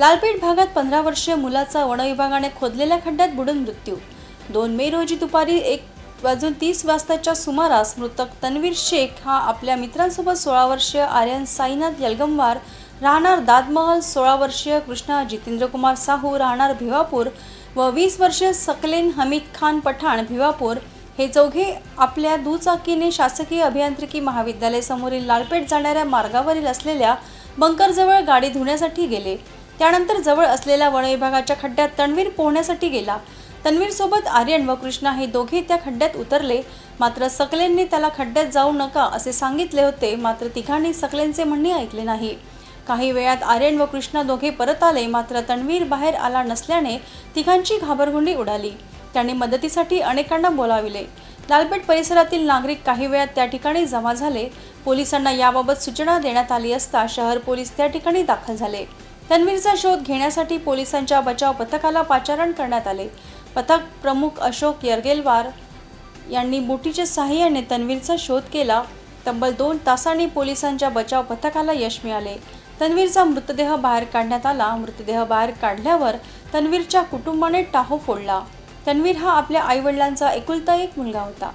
लालपेठ भागात पंधरा वर्षीय मुलाचा वनविभागाने खोदलेल्या खड्ड्यात बुडून मृत्यू. दोन मे रोजी दुपारी एक वाजून तीस वाजताच्या सुमारास मृतक तन्वीर शेख हा आपल्या मित्रांसोबत सोळा वर्षीय आर्यन साईनाथ यलगमवार राहणार दादमहल सोळा वर्षीय कृष्णा जितेंद्रकुमार साहू राहणार भिवापूर व वीस वर्षीय सकलेन हमीद खान पठाण भिवापूर हे चौघे आपल्या दुचाकीने शासकीय अभियांत्रिकी महाविद्यालयासमोरील लालपेठ जाणाऱ्या मार्गावरील असलेल्या बंकरजवळ गाडी धुण्यासाठी गेले. त्यानंतर जवळ असलेल्या वनविभागाच्या खड्ड्यात तणवीर पोहण्यासाठी गेला. तन्वीर सोबत आर्यन व कृष्णा हे दोघे त्या खड्ड्यात उतरले. मात्र सकलेंनी त्याला खड्ड्यात जाऊ नका असे सांगितले होते. मात्र तिघांनी सकलेंचे म्हणणे ऐकले नाही. काही वेळात आर्यन व कृष्णा दोघे परत आले. मात्र तन्वीर बाहेर आला नसल्याने तिघांची घाबरगुंडी उडाली. त्यांनी मदतीसाठी अनेकांना बोलाविले. लालपेठ परिसरातील नागरिक काही वेळात त्या ठिकाणी जमा झाले. पोलिसांना याबाबत सूचना देण्यात आली असता शहर पोलीस त्या ठिकाणी दाखल झाले. तन्वीरचा शोध घेण्यासाठी पोलिसांच्या बचाव पथकाला पाचारण करण्यात आले. पथक प्रमुख अशोक यरगेलवार यांनी बोटीच्या सहाय्याने तन्वीरचा शोध केला. तब्बल दोन तासांनी पोलिसांच्या बचाव पथकाला यश मिळाले. तन्वीरचा मृतदेह बाहेर काढण्यात आला. मृतदेह बाहेर काढल्यावर तन्वीरच्या कुटुंबाने टाहो फोडला. तन्वीर हा आपल्या आईवडिलांचा एकुलता एक मुलगा होता.